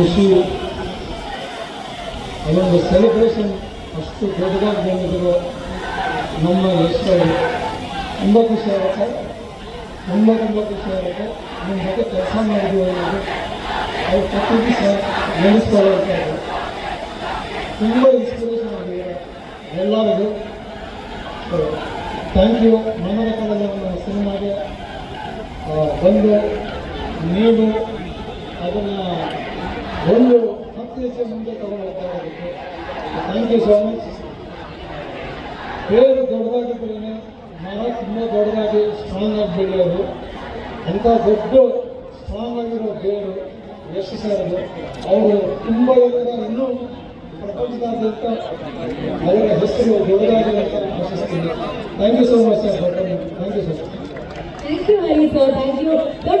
ಖುಷಿ. ಅದೊಂದು ಸೆಲೆಬ್ರೇಷನ್ ಅಷ್ಟು ದೊಡ್ಡದಾಗಿ ಬಂದಿರುವ ನಮ್ಮ ಯಶಸ್ಸಲ್ಲಿ ತುಂಬ ಖುಷಿ ಆಗುತ್ತೆ. ತುಂಬ ತುಂಬ ಖುಷಿ ಆಗುತ್ತೆ. ನಿಮ್ಮ ಜೊತೆ ಕೆಲಸ ಮಾಡಿದ್ವಿ ಅನ್ನೋದು ಅವ್ರು ಪ್ರತಿ ದಿವಸ ನೆನೆಸ್ಕೊಳ್ಳೋದು ತುಂಬ ಇನ್ಸ್ಪಿರೇಷನ್ ಆಗಿದೆ ಎಲ್ಲರಿಗೂ. ಥ್ಯಾಂಕ್ ಯು ಮನದ ಕಡೆ ನಮ್ಮ ಸಿನಿಮಾಗೆ ಬಂದು ನೀವು ಅದನ್ನು ಒಂದು ಹತ್ತು ಹೆಜ್ಜೆ ಮುಂದೆ ಇರೋದಕ್ಕೆ ಥ್ಯಾಂಕ್ ಯು ಸೋ ಮಚ್ ಬೇರು ದೊಡ್ಡದಾಗಿದ್ರೇ ಮರ ತುಂಬ ದೊಡ್ಡದಾಗಿ ಸ್ಟ್ರಾಂಗ್ ಆಗಿ ಬೆಳೆಯೋದು. ಅಂಥ ದೊಡ್ಡ ಸ್ಟ್ರಾಂಗ್ ಆಗಿರೋ ಬೇರು ಎಷ್ಟು ಸರ್ ಅವರು ತುಂಬ ಜನ ಇನ್ನೂ ಪ್ರಪಂಚದಾದ್ಯಂತ ಅವರ ಹೆಸರು ದೊಡ್ಡದಾಗಿ ಅಂತ ಆಶಿಸ್ತೀನಿ. Thank you so much sir thank you so much Thank thank Hari